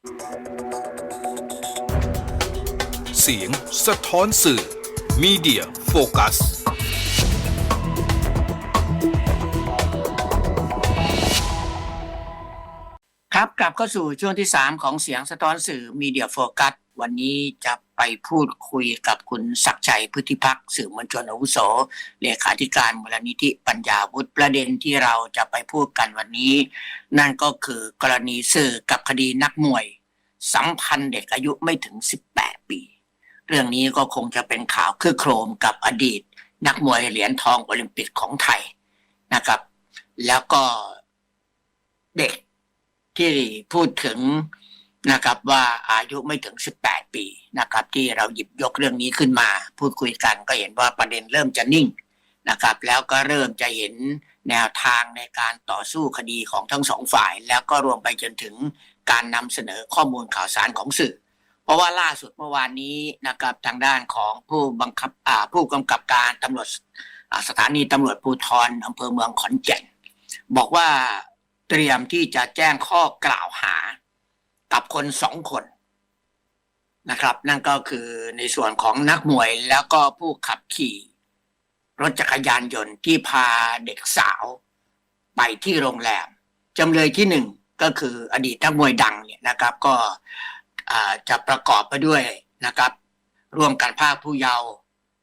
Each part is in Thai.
เสียงสะท้อนสื่อ Media Focus ครับกลับเข้าสู่ช่วงที่ 3 ของเสียงสะท้อนสื่อมีเดียโฟกัสวันนี้จะ ไปพูดคุยกับคุณศักชัยพฤทธิพักษ์สื่อมวลชนอาวุโสเลขาธิการมูลนิธิปัญญาวุฒิประเด็นที่เราจะไปพูดกันวันนี้ นั่นก็คือกรณีสื่อกับคดีนักมวย สัมพันธ์เด็กอายุไม่ถึง 18 ปี เรื่องนี้ก็คงจะเป็นข่าวคือโครมกับอดีต นักมวยเหรียญทองโอลิมปิกของไทยนะครับ แล้วก็เด็กที่พูดถึง นะครับว่าอายุไม่ถึง 18 ปีนะครับ ที่เราหยิบยกเรื่องนี้ขึ้นมา พูดคุยกันก็เห็นว่าประเด็นเริ่มจะนิ่งนะครับ แล้วก็เริ่มจะเห็นแนวทางในการต่อสู้คดีของทั้งสองฝ่าย แล้วก็รวมไปจนถึงการนำเสนอข้อมูลข่าวสารของสื่อ เพราะว่าล่าสุดเมื่อวานนี้นะครับทางด้านของผู้บังคับผู้กำกับการตำรวจสถานีตำรวจภูธรอำเภอเมืองขอนแก่น บอกว่าเตรียมที่จะแจ้งข้อกล่าวหา กับคนสองคนนะครับ นั่นก็คือในส่วนของนักมวยแล้วก็ผู้ขับขี่ รถจักรยานยนต์ที่พาเด็กสาว ไปที่โรงแรมจำเลยที่หนึ่งก็คืออดีตนักมวยดังเนี่ยนะครับ ก็จะประกอบไปด้วยนะครับ ร่วมกันพากผู้เยาว์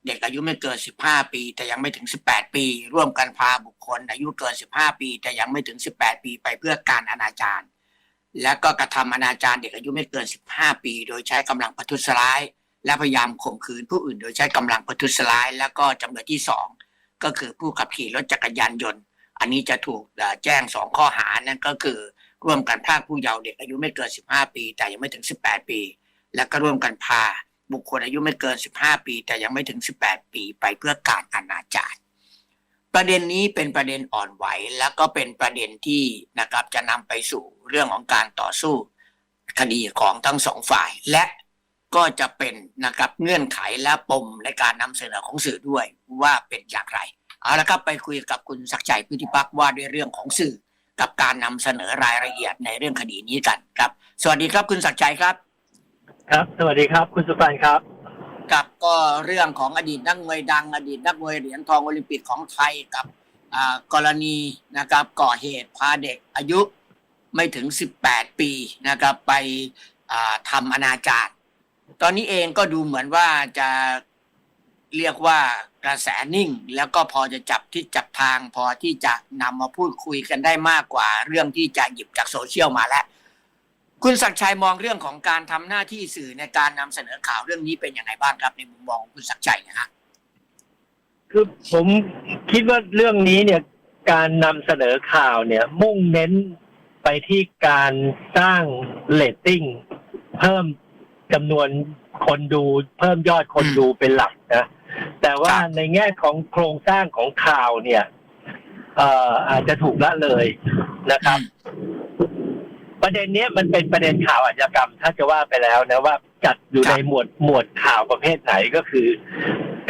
เด็กอายุไม่เกิน 15 ปี แต่ยังไม่ถึง 18 ปี ร่วมกันพาบุคคล อายุเกิน 15 ปี แต่ยังไม่ถึง 18 ปี ไปเพื่อการอนาจาร และก็กระทำอนาจารเด็กอายุไม่เกิน 15 ปี โดยใช้กำลังประทุษร้าย และพยายามข่มขืนผู้อื่น โดยใช้กำลังประทุษร้าย แล้วก็จำเลยที่สองก็คือผู้ขับขี่รถจักรยานยนต์ อันนี้จะถูกแจ้งสองข้อหานั่นก็คือ ร่วมกันพรากผู้เยาว์เด็กอายุไม่เกิน 15 ปี แต่ยังไม่ถึง 18 ปี และก็ร่วมกันพาบุคคลอายุไม่เกิน 15 ปี แต่ยังไม่ถึง 18 ปีไปเพื่อการอนาจารประเด็นนี้เป็นประเด็นอ่อนไหว แล้วก็เป็นประเด็นที่นะครับจะนำไปสู่ เรื่องของการต่อสู้คดีของทั้งสองฝ่าย และก็จะเป็นนะครับเงื่อนไขและปมในการนำเสนอของสื่อด้วยว่าเป็นอย่างไรเอาละครับไปคุยกับคุณศักดิ์ชัยพุทธิพักษ์ว่าด้วยเรื่องของสื่อกับการนำเสนอรายละเอียดในเรื่องคดีนี้กันครับ สวัสดีครับคุณศักดิ์ชัยครับ ครับ สวัสดีครับ คุณสุปันครับกับก็เรื่องของอดีตนักมวยดัง อดีตนักมวยเหรียญทองโอลิมปิกของไทยกับอ่ากรณีนะครับก่อเหตุพาเด็กอายุ ไม่ถึง 18 ปีนะครับ ไปทำอนาจารตอนนี้เองก็ดูเหมือนว่าจะเรียกว่ากระแสนิ่ง แล้วก็พอจะจับที่จับทาง พอที่จะนำมาพูดคุยกันได้มากกว่า เรื่องที่จะหยิบจากโซเชียลมาแล้ว คุณศักชัยมองเรื่องของการทำหน้าที่สื่อในการนำเสนอข่าวเรื่องนี้เป็นอยังไงบ้างครับ ในมุมมองของคุณศักชัยนะฮะคือผมคิดว่าเรื่องนี้เนี่ยการนำเสนอข่าวเนี่ย มุ่งเน้น ไปที่การสร้างเรตติ้งเพิ่มจำนวนคนดูเพิ่มยอดคนดูเป็นหลักนะแต่ว่าในแง่ของโครงสร้างของข่าวเนี่ยเอ่ออาจจะถูกละเลยนะครับ ประเด็นเนี้ยมันเป็นประเด็นข่าวอาชญากรรม ถ้าจะว่าไปแล้วนะว่าจัดอยู่ครัในบหมวดหมวดข่าวประเภทไหนก็คือ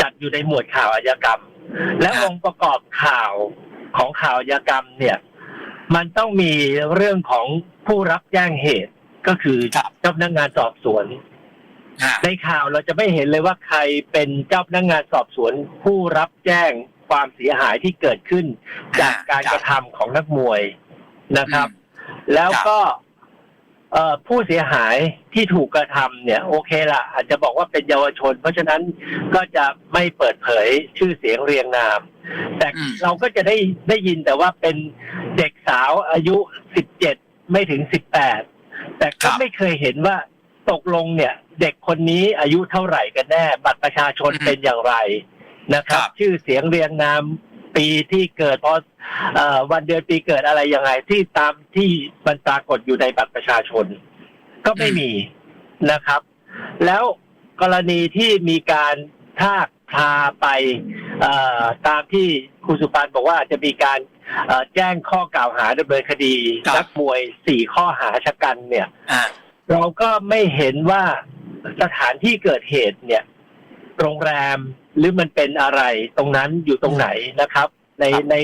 จัดอยู่ในหมวดข่าวอาชญากรรม และครับองค์ประกอบข่าวของข่าวอาชญากรรมเนี่ย มันต้องมีเรื่องของผู้รับแจ้งเหตุก็คือครับเจ้าพนักงานสอบสวนฮะในข่าวเราจะไม่เห็นเลยว่าใครเป็นเจ้าพนักงานสอบสวน ผู้รับแจ้งความเสียหายที่เกิดขึ้น จากการกระทำของนักมวยนะครับ แล้วก็ เอ่อผู้เสียหายที่ถูกกระทำเนี่ย โอเคละอาจจะบอกว่าเป็นเยาวชน เพราะฉะนั้นก็จะไม่เปิดเผยชื่อเสียงเรียงนาม แต่อืม เราก็จะได้ได้ยินแต่ว่าเป็นเด็กสาวอายุสิบเจ็ดไม่ถึงสิบแปดแต่ก็ไม่เคยเห็นว่าตกลงเนี่ย เด็กคนนี้อายุเท่าไหร่กันแน่ บัตรประชาชนเป็นอย่างไรนะครับ ชื่อเสียงเรียงนาม ปีที่เกิดพอเอ่อวันเดือนปีเกิดอะไรยังไง ที่ตามที่มันปรากฏอยู่ในบัตรประชาชน ก็ไม่มีนะครับ แล้วกรณีที่มีการทากพาไปเอ่อตามที่คุณสุปันบอกว่าจะมีการเอ่อแจ้งข้อกล่าวหาดำเนินคดีครับนักมวยสี่ข้อหาชะกันเนี่ยอ่าเราก็ไม่เห็นว่าสถานที่เกิดเหตุเนี่ย โรงแรม หรือมันเป็นอะไรตรงนั้นอยู่ตรงไหนนะครับ ในครับใน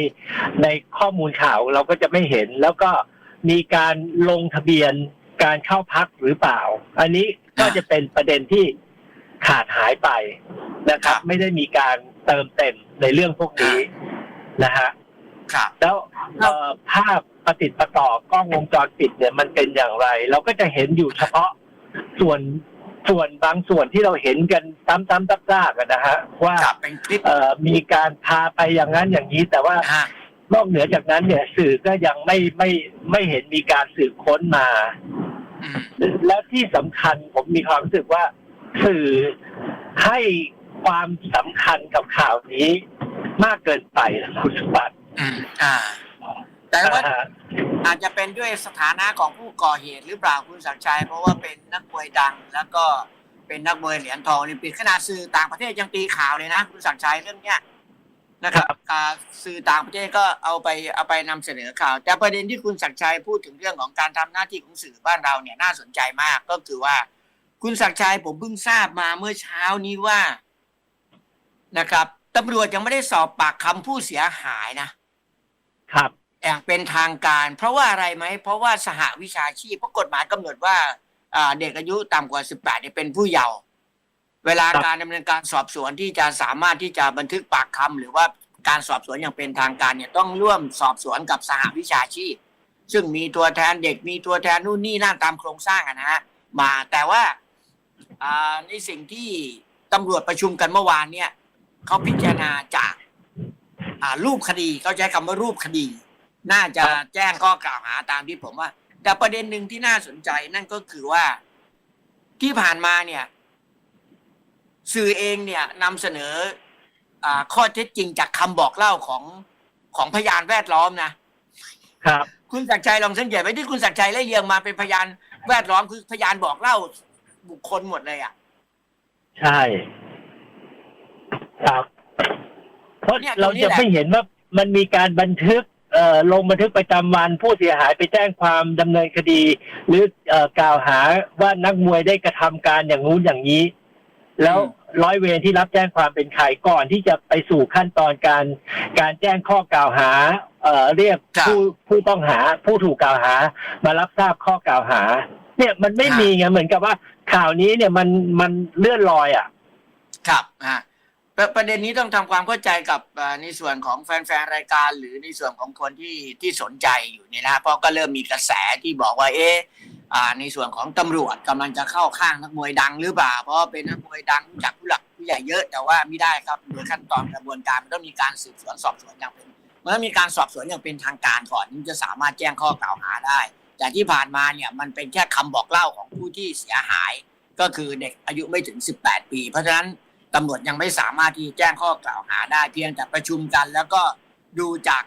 ในข้อมูลข่าวเราก็จะไม่เห็น แล้วก็มีการลงทะเบียนการเข้าพักหรือเปล่า อันนี้ก็อ่าจะเป็นประเด็นที่ขาดหายไปนะครับครับ ไม่ได้มีการเติมเต็มในเรื่องพวกนี้นะฮะครับแล้วเอ่อภาพประติดประต่อกล้องวงจรปิดเนี่ยมันเป็นอย่างไร เราก็จะเห็นอยู่เฉพาะส่วน ส่วนบางส่วนที่เราเห็นกันซ้ำๆซากๆกันนะฮะว่าครับเป็นคลิปเอ่อมีการพาไปอย่างนั้นอย่างนี้ แต่ว่าฮะนอกเหนือจากนั้นเนี่ยสื่อก็ยังไม่ไม่ไม่เห็นมีการสืบค้นมา อืมและที่สำคัญผมมีความรู้สึกว่า สื่อให้ความสำคัญกับข่าวนี้ มากเกินไปนะคุณสุบัติ อืมอ่า แต่ว่าอ่าอาจจะเป็นด้วยสถานะของผู้ก่อเหตุหรือเปล่าคุณศักดิ์ชัยเพราะว่าเป็นนักมวยดัง แล้วก็เป็นนักมวยเหรียญทองโอลิมปิกขนาดสื่อต่างประเทศยังตีข่าวเลยนะคุณศักดิ์ชัยเรื่องเนี้ยนะครับอ่าสื่อต่างประเทศก็เอาไปเอาไปนำเสนอข่าว แต่ประเด็นที่คุณศักดิ์ชัยพูดถึงเรื่องของการทำหน้าที่ของสื่อบ้านเราเนี่ยน่าสนใจมากก็คือว่า คุณศักดิ์ชัยผมเพิ่งทราบมาเมื่อเช้านี้ว่านะครับตำรวจยังไม่ได้สอบปากคำผู้เสียหายนะครับ อย่างเป็นทางการ เพราะว่าอะไรไหม เพราะว่าสหวิชาชีพเพราะกฎหมายกำหนดว่าอ่าเด็กอายุต่ำกว่า 18เนี่ยเป็นผู้เยาว์เวลาครับ การดำเนินการสอบสวนที่จะสามารถที่จะบันทึกปากคำหรือว่าการสอบสวนอย่างเป็นทางการเนี่ยต้องร่วมสอบสวนกับสหวิชาชีพ ซึ่งมีตัวแทนเด็กมีตัวแทนนู่นนี่นั่นตามโครงสร้างอะนะฮะมาแต่ว่าอ่าในสิ่งที่ตำรวจประชุมกันเมื่อวานเนี่ยเขาพิจารณาจากอ่ารูปคดีเขาใช้คำว่ารูปคดี น่าจะแจ้งข้อกล่าวหาตามที่ผมว่า แต่ประเด็นหนึ่งที่น่าสนใจนั่นก็คือว่าที่ผ่านมาเนี่ย สื่อเองเนี่ยนำเสนออาข้อเท็จจริงจากคำบอกเล่าของของพยานแวดล้อมนะครับ คุณศักดิ์ชัยลองสังเกตไว้ที่คุณศักดิ์ชัยไล่เรียงมาเป็นพยานแวดล้อมคือพยานบอกเล่าบุคคลหมดเลยอะ ใช่ ครับเพราะเนี่ยตรเรางนี้จะแหละไม่เห็นว่ามันมีการบันทึกเอ่อ ลงบันทึกประจำวันผู้เสียหายไปแจ้งความดำเนินคดี หรือเอ่อกล่าวหาว่านักมวยได้กระทำการอย่างงู้นอย่างนี้ แล้วร้อยเวรที่รับแจ้งความเป็นใครก่อนที่จะไปสู่ขั้นตอนการ การแจ้งข้อกล่าวหาเอ่อเรียกครับ ผู้ผู้ต้องหาผู้ถูกกล่าวหา มารับทราบข้อกล่าวหา เนี่ยมันไม่ครับมีไงเหมือนกับว่าข่าวนี้เนี่ยมันมันเลื่อนลอยอะ ครับอ่า ประประเด็นนี้ต้องทำความเข้าใจกับในส่วนของแฟนๆรายการ หรือในส่วนของคนที่ที่สนใจอยู่เนี่ยนะเพราะก็เริ่มมีกระแสที่บอกว่าเอ๊ะอ่าในส่วนของตำรวจกำลังจะเข้าข้างนักมวยดังหรือเปล่า เพราะเป็นนักมวยดังจักผู้หลักผู้ใหญ่เยอะแต่ว่าไม่ได้ครับโดยขั้นตอนกระบวนการมันต้องมีการสืบสวนสอบสวนอย่างเป็นมันต้องมีการสอบสวนอย่างเป็นทางการก่อนถึงจะสามารถแจ้งข้อกล่าวหาได้แต่ที่ผ่านมาเนี่ยมันเป็นแค่คำบอกเล่าของผู้ที่เสียหาย ก็คือเด็กอายุไม่ถึง 18 ปี เพราะฉะนั้น ตำรวจยังไม่สามารถที่แจ้งข้อกล่าวหาได้เพียงแต่ประชุมกัน แล้วก็ดูจาก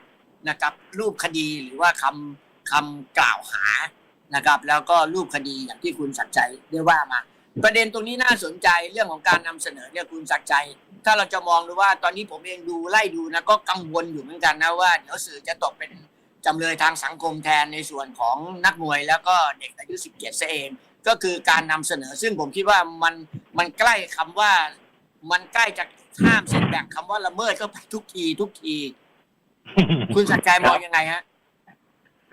นะครับรูปคดีหรือว่าคำคำกล่าวหานะครับ แล้วก็รูปคดีอย่างที่คุณสักใจได้ว่ามา ประเด็นตรงนี้น่าสนใจเรื่องของการนำเสนอเนี่ยคุณสักใจ ถ้าเราจะมองดูว่าตอนนี้ผมเองดูไล่ดูนะก็กังวลอยู่เหมือนกันนะว่าเดี๋ยวสื่อจะตกเป็นจำเลยทางสังคมแทนในส่วนของนักมวยแล้วก็เด็กอายุ 17ซะเอง ก็คือการนำเสนอซึ่งผมคิดว่ามันมันใกล้คำว่า มันใกล้จะข้ามเส้นแบ่งคำว่าละเมิดก็ไปทุกที ทุกที คุณสัจใจมองยังไงฮะ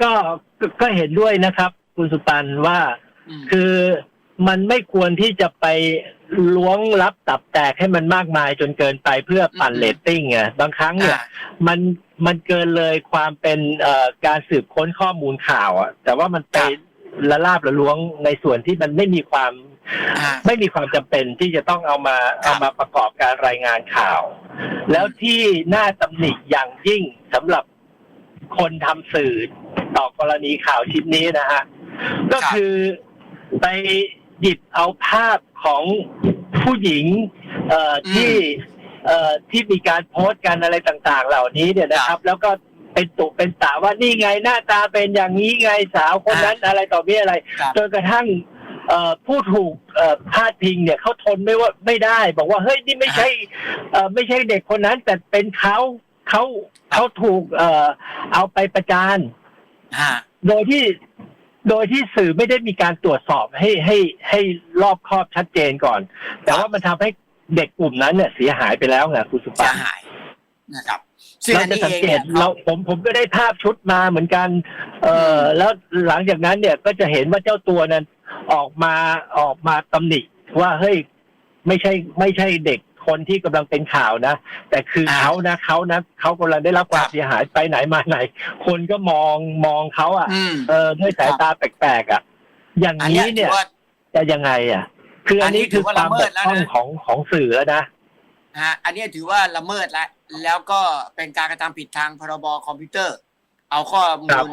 ก็ก็ก็เห็นด้วยนะครับ คุณสุปันว่า อืมคือมันไม่ควรที่จะไปล้วงลับตับแตกให้มันมากมายจนเกินไปเพื่อปั่นอืมเรตติ้งไงบางครั้งเนี่ย อ่า มันมันเกินเลยความเป็นเอ่อการสืบค้นข้อมูลข่าวอะแต่ว่ามันไปครับ ละลาบละล้วงในส่วนที่มันไม่มีความอ่า ไม่มีความจำเป็นที่จะต้องเอามาครับเอามาประกอบการรายงานข่าว แล้วที่น่าตำหนิอย่างยิ่งสำหรับคนทำสื่อต่อกรณีข่าวชิ้นนี้นะฮะก็คือไปหยิบเอาภาพของผู้หญิงเอ่ออมที่เอ่อที่มีการโพสต์กันอะไรต่างๆ เหล่านี้เนี่ยนะครับ แล้วก็เป็นตุเป็นตาว่านี่ไงหน้าตาเป็นอย่างนี้ไงสาวคนนั้นอะไรต่อมีอะไรครับจนกระทั่ง เอ่อผู้ถูกเอ่อพาดพิงเนี่ยเขาทนไม่ว่าไม่ได้ บอกว่าเฮ้ยนี่ไม่ใช่เอ่อไม่ใช่เด็กคนนั้น แต่เป็นเขาเขาเขาถูกเอ่อเอาไปประจานอ่าโดยที่โดยที่สื่อไม่ได้มีการตรวจสอบให้ให้ให้รอบคอบชัดเจนก่อน แต่ว่ามันทำให้เด็กกลุ่มนั้นเนี่ยเสียหายไปแล้วไงคุณสุเสีปายหายนะครับซึ่งเราอันจะนี้สังเองเกเนี่ตยเราผมผมก็ได้ภาพชุดมาเหมือนกัน เอ่อแล้วหลังจากนั้นเนี่ยก็จะเห็นว่าเจ้าตัวนั้น ออกมาออกมาตำหนิว่าเฮ้ยไม่ใช่ไม่ใช่เด็กคนที่กำลังเป็นข่าวนะ แต่คือเขานะเขานะเขากำลังได้รับความเสียหายไปไหนมาไหน คนก็มองมองเขาอะอืมเออด้วยสายตาแปลกๆอะ อย่างอันนี้เนี้ยถืเนี่อยว่าจะยังไงอะ คืออันนี้อันนี้ถืคืออว่าความละเมิบดกแล้วพร่องนะของของสื่อแล้วนะฮะอันเนี้ยถือว่าละเมิดแล้วแล้วก็เป็นการกระทำผิดทางพรบคอมพิวเตอร์ เอาข้อมูล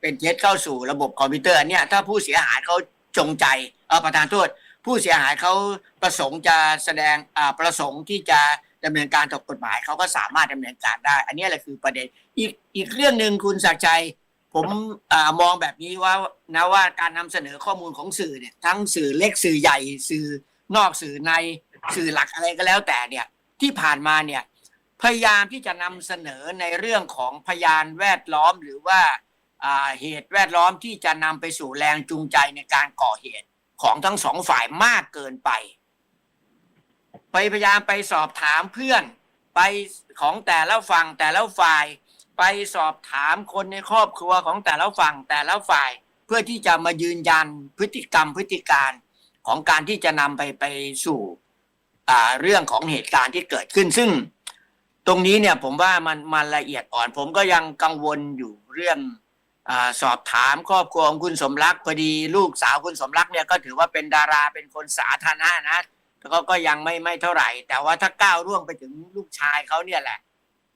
เป็นเท็จเข้าสู่ระบบคอมพิวเตอร์อันเนี้ยถ้าผู้เสียหายเขา จงใจเออประธานโทษ ผู้เสียหายเขาประสงค์จะแสดงอ่าประสงค์ที่จะดำเนินการถูกกฎหมายเขาก็สามารถดำเนินการได้ อันนี้แหละคือประเด็นอีกอีกเรื่องหนึ่งคุณศักดิ์ชัยผมอามองแบบนี้ว่านะว่าการนำเสนอข้อมูลของสื่อเนี่ยทั้งสื่อเล็กสื่อใหญ่ สื่อนอกสื่อในสื่อหลักอะไรก็แล้วแต่เนี่ยที่ผ่านมาเนี่ยพยายามที่จะนำเสนอในเรื่องของพยานแวดล้อมหรือว่า เหตุแวดล้อมที่จะนำไปสู่แรงจูงใจในการก่อเหตุของทั้งสองฝ่ายมากเกินไป ไปพยายามไปสอบถามเพื่อน ไปของแต่ละฝั่งแต่ละฝ่าย ไปสอบถามคนในครอบครัวของแต่ละฝั่งแต่ละฝ่าย เพื่อที่จะมายืนยันพฤติกรรมพฤติการของการที่จะนำไปไปสู่เรื่องของเหตุการณ์ที่เกิดขึ้น ซึ่งตรงนี้เนี่ยผมว่ามันมันละเอียดอ่อน ผมก็ยังกังวลอยู่เรื่อง อสอบถามครอบครัวของคุณสมรักพอดีลูกสาวคุณสมรักเนี่ยก็ถือว่าเป็นดาราเป็นคนสาธารณะนะแต่ก็ก็ยังไม่ไม่เท่าไหร่ แต่ว่าถ้าก้าวร่วงไปถึงลูกชายเขาเนี่ยแหละ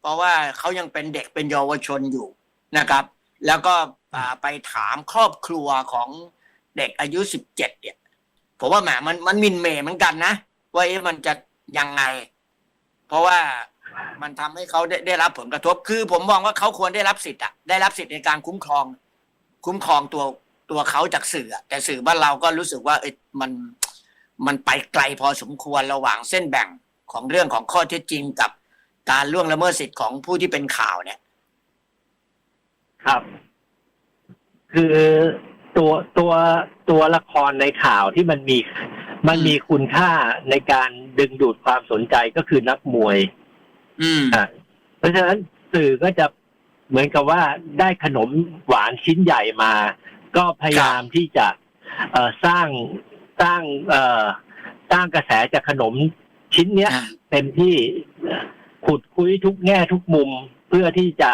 เพราะว่าเขายังเป็นเด็กเป็นเยาวชนอยู่นะครับ แล้วก็ไปถามครอบครัวของเด็กอายุสิบเจ็ดเนี่ยผมว่าแหมมันมันมินเหมเหมือนกันนะว่าเอ๊ะมันจะยังไง เพราะว่า มันทำให้เขาได้ได้รับผลกระทบ คือผมมองว่าเขาควรได้รับสิทธิ์อะได้รับสิทธิ์ในการคุ้มครอง คุ้มครองตัวตัวเขาจากสื่ออะแต่สื่อบ้านเราก็รู้สึกว่าเอ้ยมันมันไปไกลพอสมควรระหว่างเส้นแบ่งของเรื่องของข้อเท็จจริงกับการล่วงละเมิดสิทธิ์ของผู้ที่เป็นข่าวเนี่ย ครับ คือตัวตัวตัวละครในข่าวที่มันมีมันมีคุณค่าในการดึงดูดความสนใจก็คือนักมวย อืม อะเพราะฉะนั้นสื่อก็จะเหมือนกับว่าได้ขนมหวานชิ้นใหญ่มา ก็พยายามที่จะเอ่อสร้างสร้างเอ่อสร้างกระแสจากขนมชิ้นเนี้ย อ่าเต็มที่ขุดคุยทุกแง่ทุกมุมเพื่อที่จะ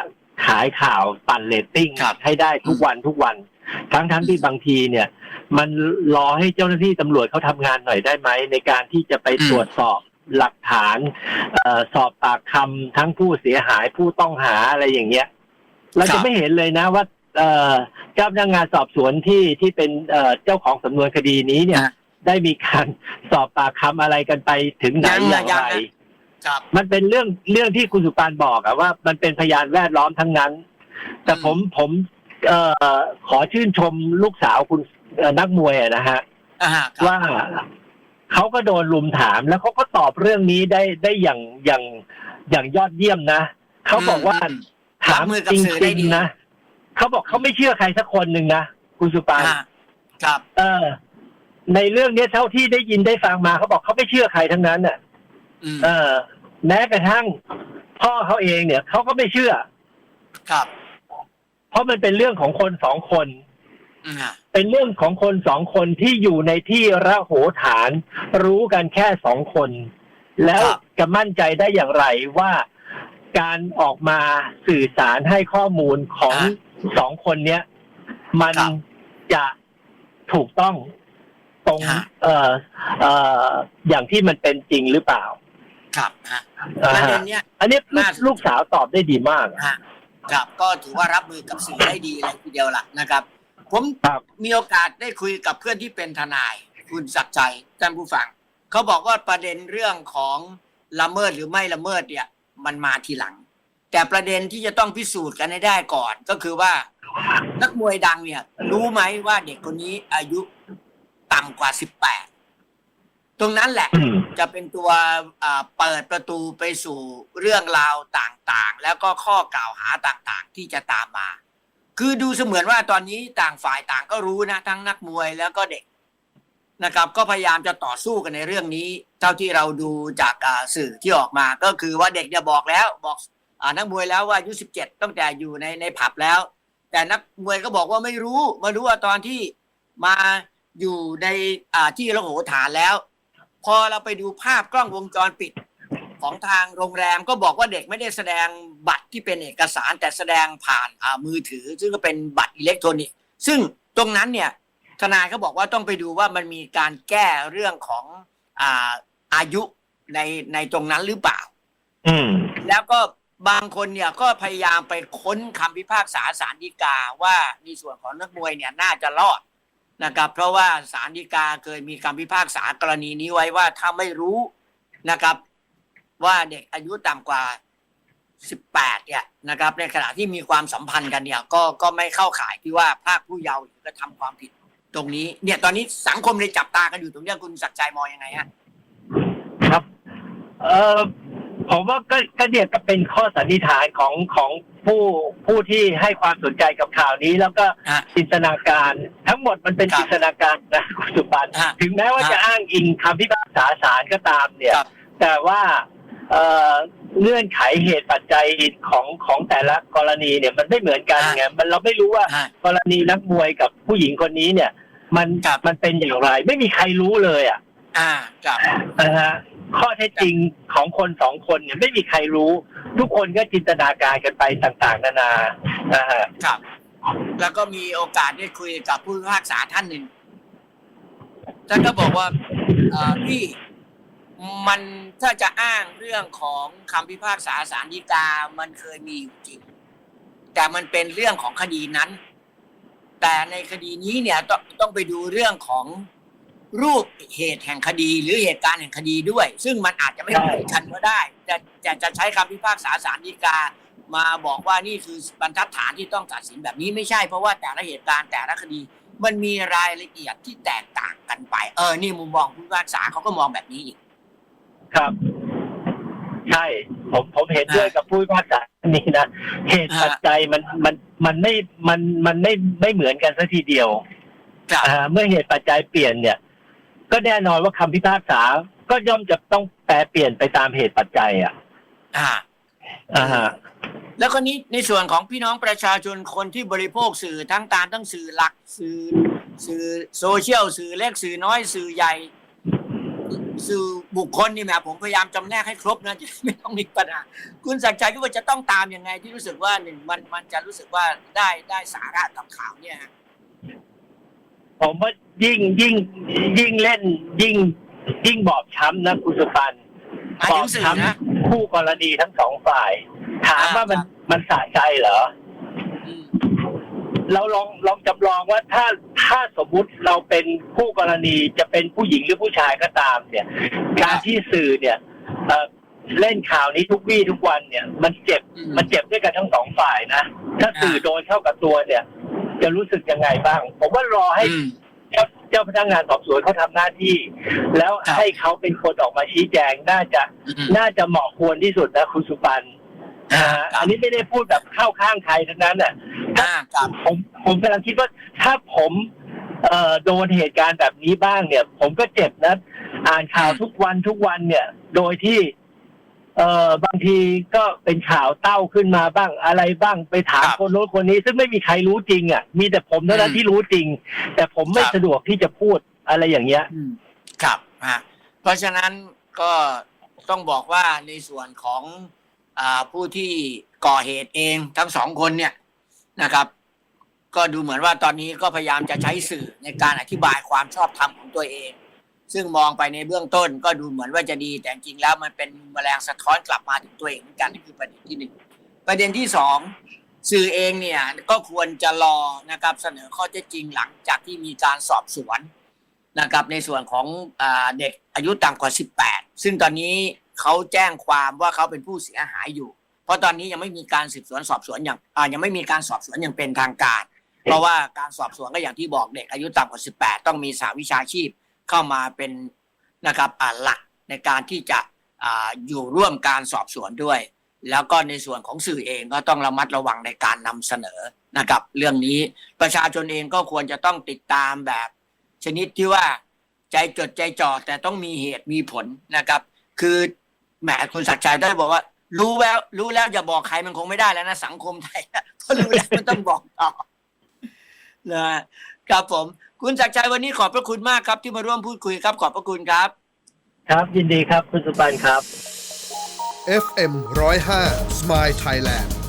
ขายข่าวปั่นเรตติ้งครับให้ได้ทุกวันทุกวัน ทั้งทั้งที่บางทีเนี่ย มันรอให้เจ้าหน้าที่ตำรวจเขาทำงานหน่อยได้ไหมในการที่จะไปอืม ตรวจสอบ หลักฐานเออสอบปากคำทั้งผู้เสียหายผู้ต้องหาอะไรอย่างเงี้ย เราจะไม่เห็นเลยนะว่าเอ่อเจ้าพนักงานสอบสวนที่ที่เป็นเอ่อเจ้าของสำนวนคดีนี้เนี่ยอะได้มีการสอบปากคำอะไรกันไปถึงไหนยังอย่างยังไรนะครับมันเป็นเรื่องเรื่องที่คุณสุปานบอกอะว่า มันเป็นพยานแวดล้อมทั้งนั้น แต่อืมผมผมเอ่อขอชื่นชมลูกสาวคุณเอ่อนักมวยอะนะฮะอ่าครับว่า เขาก็โดนลุมถามแล้วเขาก็ตอบเรื่องนี้ได้ได้อย่างอย่างอย่างยอดเยี่ยมนะเขาบอกว่าอืมถามรับมือกับจสื่อได้ริงดีๆนะเขาบอกเขาไม่เชื่อใครสักคนหนึ่งนะคุณสุปานอ่าครับ เออ ในเรื่องเนี้ยเท่าที่ได้ยินได้ฟังมาเขาบอกเขาไม่เชื่อใครทั้งนั้นน่ะอืมเออ แม้กระทั่ง พ่อเขาเองเนี่ยเขาก็ไม่เชื่อ ครับ เพราะมันเป็นเรื่องของคนสองคนอืมอ่า เป็นเรื่องของคนสองคนที่อยู่ในที่ระโหฐาน รู้กันแค่สองคน แล้วจะมั่นใจได้อย่างไรว่าการออกมาสื่อสารให้ข้อมูลของสองคนเนี้ย มันจะถูกต้องตรง เอ่อเอ่ออย่างที่มันเป็นจริงหรือเปล่า ครับฮะอ่าประฮะเด็นเนี้ยอันนี้ลูกน่าสนใจลูกสาวตอบได้ดีมากฮะครับก็ถือว่ารับมือกับสื่อได้ดีเลยทีเดียวล่ะนะครับ ผมครับมีโอกาสได้คุยกับเพื่อนที่เป็นทนาย คุณศักดิ์ชัยท่านผู้ฟังเขาบอกว่าประเด็นเรื่องของละเมิดหรือไม่ละเมิดเนี่ย มันมาทีหลัง แต่ประเด็นที่จะต้องพิสูจน์กันให้ได้ก่อนก็คือว่า นักมวยดังเนี่ย รู้ไหมว่าเด็กคนนี้อายุต่ำกว่าสิบแปดตรงนั้นแหละอืมจะเป็นตัวอ่าเปิดประตูไปสู่เรื่องราวต่างๆ แล้วก็ข้อกล่าวหาต่างๆ ที่จะตามมา คือดูเสมือนว่าตอนนี้ต่างฝ่ายต่างก็รู้นะทั้งนักมวยแล้วก็เด็กนะครับ ก็พยายามจะต่อสู้กันในเรื่องนี้ เท่าที่เราดูจากสื่อที่ออกมา ก็คือว่าเด็กเนี่ยบอกแล้วบอกอนักมวยแล้วว่าอายุสิบเจ็ดตั้งแต่อยู่ในในผับแล้ว แต่นักมวยก็บอกว่าไม่รู้มารู้ว่าตอนที่มาอยู่ในที่ระโหฐานแล้ว พอเราไปดูภาพกล้องวงจรปิด ของทางโรงแรมก็บอกว่าเด็กไม่ได้แสดงบัตรที่เป็นเอกสารแต่แสดงผ่านอ่ามือถือ ซึ่งก็เป็นบัตรอิเล็กทรอนิกส์ซึ่งตรงนั้นเนี่ยทนายเขาบอกว่าต้องไปดูว่ามันมีการแก้เรื่องของอ่าอายุในในตรงนั้นหรือเปล่า อืม แล้วก็บางคนเนี่ยก็พยายามไปค้นคำพิพากษาศาลฎีกาว่าในส่วนของนักมวยเนี่ยน่าจะรอดนะครับ เพราะว่าศาลฎีกาเคยมีคำพิพากษากรณีนี้ไว้ว่าถ้าไม่รู้นะครับ ว่าเด็กอายุต่ำกว่า 18 เนี่ยนะครับ ในขณะที่มีความสัมพันธ์กันเนี่ย ก็ก็ไม่เข้าข่ายที่ว่าภาคผู้เยาว์หรือกระทำความผิดตรงนี้ เนี่ยตอนนี้สังคมเลยจับตากันอยู่ตรงเนี้ยคุณศักดิ์ใจมองยังไงฮะครับ เออผมว่าก็ก็เนี่ยก็เป็นข้อสันนิษฐานของของผู้ผู้ที่ให้ความสนใจกับข่าวนี้ แล้วก็ฮะ จินตนาการ ทั้งหมดมันเป็นครับจินตนาการนะคุณสุปันฮะถึงแม้ว่าฮะ จะอ้างอิงคำพิพากษาศาลก็ตามเนี่ย ครับ แต่ว่า เอ่อเงื่อนไขเหตุปัจจัยของของแต่ละกรณีเนี่ยมันไม่เหมือนกันฮะไงมันเราไม่รู้ว่าฮะกรณีนักมวยกับผู้หญิงคนนี้เนี่ย มันครับมันเป็นอย่างไร ไม่มีใครรู้เลยอะ อ่าครับนะฮะข้อเท็จจริงของคนสองคนเนี่ยไม่มีใครรู้ ทุกคนก็จินตนาการกันไปต่างๆ นานานะฮะครับ แล้วก็มีโอกาสได้คุยกับผู้พิพากษาท่านหนึ่งท่านก็บอกว่าเอ่อพี่ มันถ้าจะอ้างเรื่องของคำพิพากษาสารดีกา มันเคยมีอยู่จริง แต่มันเป็นเรื่องของคดีนั้น แต่ในคดีนี้เนี่ยต้องต้องไปดูเรื่องของรูปเหตุแห่งคดีหรือเหตุการณ์แห่งคดีด้วย ซึ่งมันอาจจะไม่เหมือนกันก็ได้ แต่แต่จะใช้คำพิพากษาสารดีกา มาบอกว่านี่คือบรรทัดฐานที่ต้องตัดสินแบบนี้ไม่ใช่เพราะว่าแต่ละเหตุการณ์แต่ละคดี มันมีรายละเอียดที่แตกต่างกันไป เออ นี่มุมมองผู้พิพากษาเขาก็มองแบบนี้อีก ครับ ใช่ ผมผมเห็นด้วยกับผู้พิพากษาท่านนี้นะเหตุปัจจัยมันมันมันไม่มันมันไม่ไม่เหมือนกันสัทีเดียวครับอ่าเมื่อเหตุปัจจัยเปลี่ยนเนี่ย ก็แน่นอนว่าคำพิพากษาก็ย่อมจะต้องแปลเปลี่ยนไปตามเหตุปัจจัย อะ อ่าอ่าฮะแล้วก็นี้ในส่วนของพี่น้องประชาชนคนที่บริโภคสื่อทั้งการทั้งสื่อหลักสื่อสื่อโซเชียลสื่อเล็กสื่อน้อยสื่อใหญ่ สื่อบุคคลนี่แหมผมพยายามจำแนกให้ครบนะจะไม่ต้องมีปัญหาคุณสักดิ์ใจคิดว่าจะต้องตามยังไง ที่รู้สึกว่าหนึ่งมันมันจะรู้สึกว่าได้ได้สาระกับข่าวเนี่ยฮะผมว่ายิ่งยิ่งยิ่งเล่น ยิ่ง ยิ่งบอบช้ำนะคุณสุปันหมายบอถึบงสื่อช้นะำคู่กรณีทั้งสองฝ่าย ถามว่ามันอ่าครับมันสะใจเหรออืม เราลองลองจำลองว่าถ้าถ้าสมมุติเราเป็นคู่กรณีจะเป็นผู้หญิงหรือผู้ชายก็ตามเนี่ย การที่สื่อเนี่ยเอ่อเล่นข่าวนี้ทุกวี่ทุกวันเนี่ย มันเจ็บอืม มันเจ็บด้วยกันทั้งสองฝ่ายนะ ถ้าสื่อโดนเข้ากับตัวเนี่ย จะรู้สึกยังไงบ้าง ผมว่ารอให้ อืม เจ้าเจ้าพนักงานสอบสวนเขาทำหน้าที่ แล้วครับ ให้เขาเป็นคนออกมาชี้แจงน่าจะอืม น่าจะเหมาะควรที่สุดนะคุณสุปันอ่าอ่าอันนี้ไม่ได้พูดแบบเข้าข้างใครทั้งนั้นอะ อ่าครับผมผมกำลังคิดว่าถ้าผมเอ่อโดนเหตุการณ์แบบนี้บ้างเนี่ย ผมก็เจ็บนะอ่านข่าวอืม ทุกวันทุกวันเนี่ย โดยที่ เอ่อบางทีก็เป็นข่าวเต้าขึ้นมาบ้างอะไรบ้างไปถามคนโน้นคนนี้ ซึ่งไม่มีใครรู้จริงอะมีแต่ผมเท่านั้นที่รู้จริง แต่ผมไม่สะดวกที่จะพูดอะไรอย่างเงี้ย อืมครับฮะเพราะฉะนั้นก็ต้องบอกว่าในส่วนของอาผู้ที่ก่อเหตุเองทั้งสองคนเนี่ย นะครับ ก็ดูเหมือนว่าตอนนี้ก็พยายามจะใช้สื่อในการอธิบายความชอบธรรมของตัวเอง ซึ่งมองไปในเบื้องต้นก็ดูเหมือนว่าจะดี แต่จริงแล้วมันเป็นแมลงสะท้อนกลับมาถึงตัวเองเหมือนกันนี่คือประเด็นที่หนึ่งประเด็นที่สองสื่อเองเนี่ยก็ควรจะรอนะครับเสนอข้อเท็จจริงหลังจากที่มีการสอบสวนนะครับในส่วนของอเด็กอายุต่ำกว่า 18 ซึ่งตอนนี้เขาแจ้งความว่าเขาเป็นผู้เสียหายอยู่ เพราะตอนนี้ยังไม่มีการสืบสวนสอบสวนอย่างอ่ายังไม่มีการสอบสวนอย่างเป็นทางการ เพราะว่าการสอบสวนก็อย่างที่บอกเด็กอายุต่ำกว่า 18 ต้องมีสาวิชาชีพเข้ามาเป็นนะครับอ่าหลักในการที่จะอ่าอยู่ร่วมการสอบสวนด้วย แล้วก็ในส่วนของสื่อเองก็ต้องระมัดระวังในการนำเสนอนะครับ เรื่องนี้ประชาชนเองก็ควรจะต้องติดตามแบบชนิดที่ว่าใจจดใจจ่อแต่ต้องมีเหตุมีผลนะครับ คือแหมคุณศักดิ์ชัยได้บอกว่า รู้แล้วรู้แล้วอย่าบอกใครมันคงไม่ได้แล้วนะสังคมไทยเพราะรู้แล้วมันต้องบอกต่อนะครับผม คุณศักดิ์ชัยวันนี้ขอบพระคุณมากครับ ที่มาร่วมพูดคุยครับขอบพระคุณครับ ครับยินดีครับคุณสุปันครับ FM 105 Smile Thailand